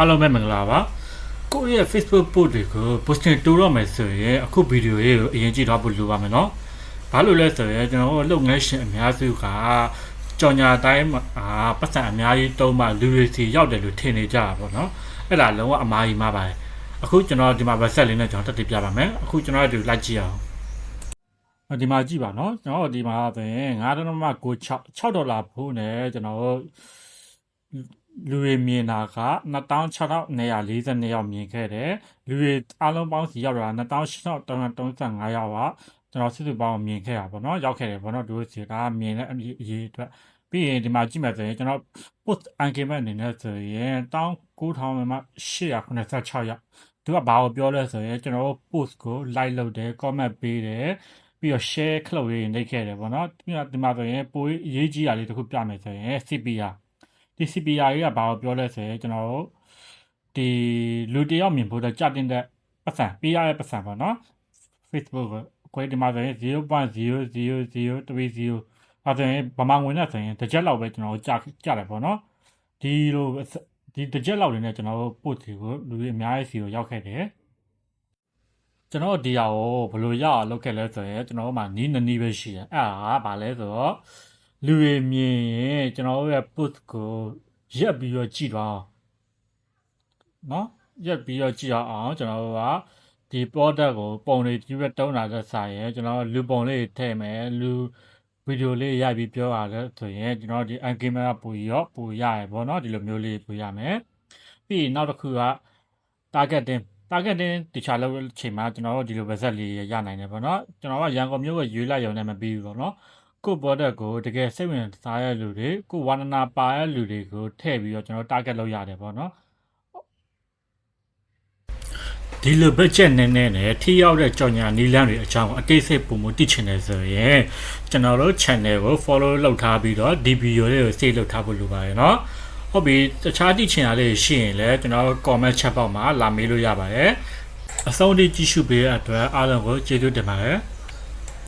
အားလုံးပဲမင်္ဂလာပါကိုယ့်ရဲ့ Facebook post တွေကို posting တိုးတော့မယ်ဆိုရင်အခုဗီဒီယိုလေးကိုအရင်ကြည့်တော့ဖို့လိုပါမယ်နော်ဘာလို့လဲဆိုရင်ကျွန်တော်တို့လုပ်ငန်းရှင်အများစုကကြော်ညာတိုင်းမှာအာပတ်စံအများကြီးတုံးမှလူတွေစီရောက်တယ်လို့ထင်နေကြတာပေါ့နော်အဲ့ဒါလုံးဝအမှားကြီးမှားပါတယ်အခုကျွန်တော်ဒီမှာ website လေးနဲ့ကျွန်တော်တက်တည်ပြပါမယ်အခုကျွန်တော်တို့လိုက်ကြည့်အောင်ဒီမှာကြည့်ပါနော်ကျွန်တော်တို့ဒီမှာဆိုရင်9.96 6ဒေါ်လာဖိုးနဲ့ကျွန်တော်တို့ လူတွေမြင်တာက26,242ယောက်မြင်ခဲ့တယ်လူတွေအားလုံးပေါင်းစီရောက်တာ28,335ယောက်ကကျွန်တော်စစ်စစ်ပေါင်းမြင်ခဲ့တာပေါ့နော်ရောက်ခဲ့တယ်ပေါ့နော်တို့စီကမြင်တဲ့အရေးအတွက်ပြီးရင်ဒီမှာကြည့်မယ်ဆိုရင်ကျွန်တော် post engagement အနေနဲ့ဆိုရင်19,886ယောက်သူကဘာကိုပြောလဲဆိုရင်ကျွန်တော်တို့ post ကို like လုပ်တယ် comment ပေးတယ်ပြီးတော့ share ခလုတ်လေးနှိပ်ခဲ့တယ်ပေါ့နော်ပြီးတော့ဒီမှာဆိုရင်ပိုအရေးကြီးတာလေးတစ်ခုပြမယ်ဆိုရင် CPR ဒီ CPR ကြီးကဘာကိုပြောလဲဆိုရင်ကျွန်တော်တို့ဒီလူတစ်ယောက်မြင်ဖို့တော့ကြာတင်တဲ့ပတ်စံပေးရတဲ့ပတ်စံပေါ့နော် Facebook ကိုဒီမှာဆိုရင်0.00030အဲဆိုရင်ဗမာငွေနဲ့ဆိုရင်တစ်ချက်လောက်ပဲကျွန်တော်တို့ကြာကြာတယ်ပေါ့နော်ဒီလိုဒီတစ်ချက်လောက်လေးနဲ့ကျွန်တော်တို့ post တွေကိုလူတွေအများကြီးစီကိုရောက်ခဲ့တယ်ကျွန်တော်တို့ဒီဟာကိုဘယ်လိုရအောင်လုပ်ခဲ့လဲဆိုရင်ကျွန်တော်တို့မှာနီးနနီးပဲရှိတယ်အဲ့ဒါကဘာလဲဆိုတော့ လူတွေမြင်ရင်ကျွန်တော်တို့ရဲ့ post ကိုရက်ပြီးတော့ကြည့်တော့နော်ရက်ပြီးတော့ကြည့်အောင်ကျွန်တော်တို့ကဒီ product ကိုပုံတွေကြည့်ရတုံးတာသက်ဆိုင်ရင်ကျွန်တော်လူပုံလေးထည့်မယ်လူဗီဒီယိုလေးရိုက်ပြီးပြောရတယ်ဆိုရင်ကျွန်တော်ဒီ angame ကပူရောပူရရပေါ့နော်ဒီလိုမျိုးလေးပူရမယ်ပြီးရင်နောက်တစ်ခုက targeting targeting တခြားလောက်ချိန်မှာကျွန်တော်တို့ဒီလို website လေးရနိုင်တယ်ပေါ့နော်ကျွန်တော်ကရန်ကုန်မြို့ကရွေးလိုက်ရုံနဲ့မပြီးဘူးပေါ့နော် ကို product ကိုတကယ်စိတ်ဝင်စားရတဲ့လူတွေကိုဝါနနာပါရတဲ့လူတွေကိုထည့်ပြီးတော့ကျွန်တော် target လုပ်ရတယ်ပေါ့နော်ဒီလို budget နည်းနည်းနဲ့ထိရောက်တဲ့ကြော်ညာနီလန်းတွေအကြောင်းအသေးစိတ်ပုံမသိချင်တယ်ဆိုရင်ကျွန်တော်တို့ channel ကို follow လုပ်ထားပြီးတော့ဒီ video လေးကို save လုပ်ထားဖို့လိုပါတယ်เนาะဟုတ်ပြီတခြားသိချင်တာလေးရှိရင်လည်းကျွန်တော် comment chat box မှာလာမေးလို့ရပါတယ်အဆုံးထိကြည့်ရှုပေးတဲ့အတွက်အားလုံးကိုကျေးဇူးတင်ပါတယ်